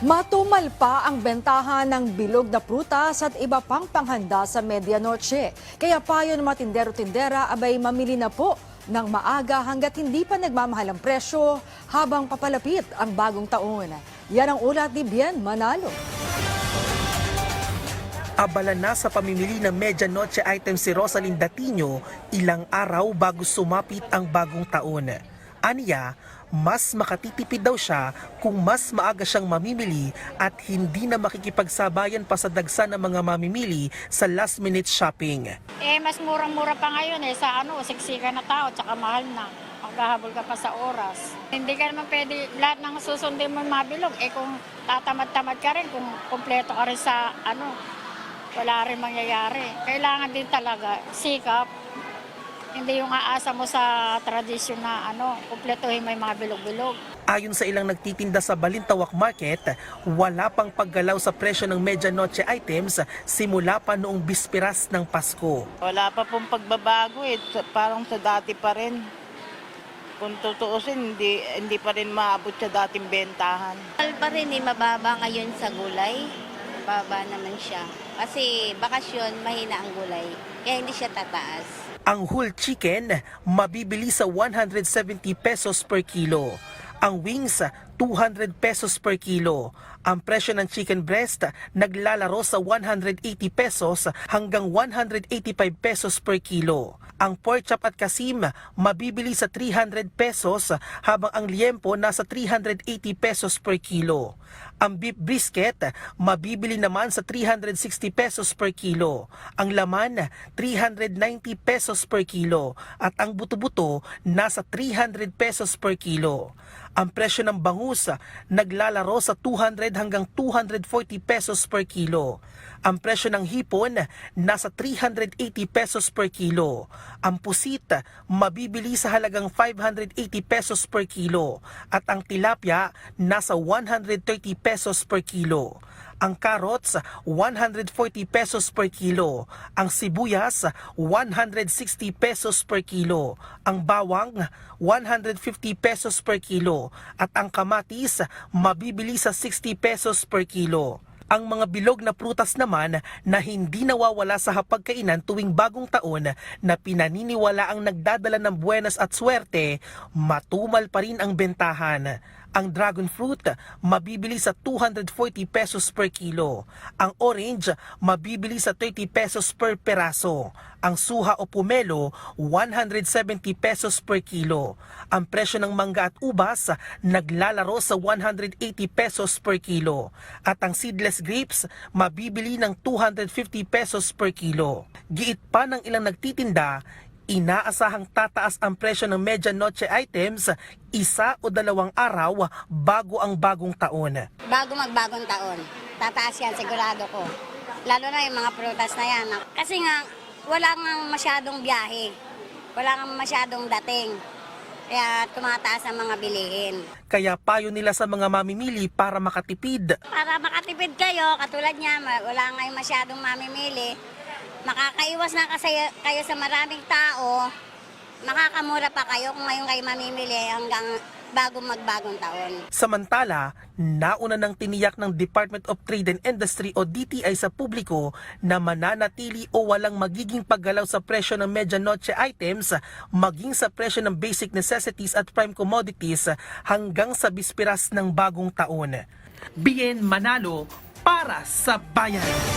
Matumal pa ang bentahan ng bilog na prutas at iba pang panghanda sa medianoche. Kaya payo ng mga tindero-tindera abay mamili na po ng maaga hanggat hindi pa nagmamahal ang presyo habang papalapit ang bagong taon. Yan ang ulat ni Bien Manalo. Abala na sa pamimili ng medianoche item si Rosalind Datino ilang araw bago sumapit ang bagong taon. Aniya, mas makatitipid daw siya kung mas maaga siyang mamimili at hindi na makikipagsabayan pa sa dagsa ng mga mamimili sa last minute shopping. Eh, mas murang-mura pa ngayon eh, sa ano, siksika na tao, tsaka mahal na. Maghahabol ka pa sa oras. Hindi ka naman pwede, lahat ng susundin mo mabilog. Eh, kung tatamad-tamad ka rin, kung kumpleto ka rin sa ano, wala rin mangyayari. Kailangan din talaga sikap. Hindi yung aasa mo sa tradisyon na ano, kumpletuhin mo yung mga bilog-bilog. Ayon sa ilang nagtitinda sa Balintawak Market, wala pang paggalaw sa presyo ng medianoche items simula pa noong bispiras ng Pasko. Wala pa pong pagbabago eh. Parang sa dati pa rin. Kung tutuusin, hindi, hindi pa rin maabot sa dating bentahan. Mahal pa rin eh, mababa ngayon sa gulay. Mababa naman siya. Kasi bakasyon, mahina ang gulay. Kaya hindi siya tataas. Ang whole chicken mabibili sa 170 pesos per kilo. Ang wings 200 pesos per kilo. Ang presyo ng chicken breast naglalaro sa 180 pesos hanggang 185 pesos per kilo. Ang pork chop at kasim mabibili sa 300 pesos habang ang liempo nasa 380 pesos per kilo. Ang beef brisket mabibili naman sa 360 pesos per kilo. Ang laman 390 pesos per kilo at ang buto-buto nasa 300 pesos per kilo. Ang presyo ng bangus naglalaro sa 200 hanggang 240 pesos per kilo. Ang presyo ng hipon nasa 380 pesos per kilo. Ang pusit mabibili sa halagang 580 pesos per kilo at ang tilapia nasa 130 pesos per kilo. Ang carrots 140 pesos per kilo. Ang sibuyas 160 pesos per kilo. Ang bawang 150 pesos per kilo at ang kamatis mabibili sa 60 pesos per kilo. Ang mga bilog na prutas naman na hindi nawawala sa hapagkainan tuwing bagong taon na pinaniniwala ang nagdadala ng buenas at swerte, matumal pa rin ang bentahan. Ang dragon fruit mabibili sa 240 pesos per kilo. Ang orange mabibili sa 30 pesos per peraso. Ang suha o pumelo 170 pesos per kilo. Ang presyo ng mangga at ubas naglalaro sa 180 pesos per kilo. At ang seedless grapes mabibili ng 250 pesos per kilo. Giit pa ng ilang nagtitinda, inaasahang tataas ang presyo ng medianoche items isa o dalawang araw bago ang bagong taon. Bago magbagong taon, tataas yan, sigurado ko. Lalo na yung mga prutas na yan. Kasi nga, wala nga masyadong biyahe. Wala nga masyadong dating. Kaya tumataas ang mga bilihin. Kaya payo nila sa mga mamimili para makatipid. Para makatipid kayo, katulad niya, wala ngayong masyadong mamimili, makakaiwas na kasi kayo sa maraming tao, makakamura pa kayo kung ngayon kayo mamimili hanggang bago magbagong taon. Samantala, nauna ng tiniyak ng Department of Trade and Industry o DTI sa publiko na mananatili o walang magiging paggalaw sa presyo ng medianoche items maging sa presyo ng basic necessities at prime commodities hanggang sa bispiras ng bagong taon. Bien Manalo para sa bayan.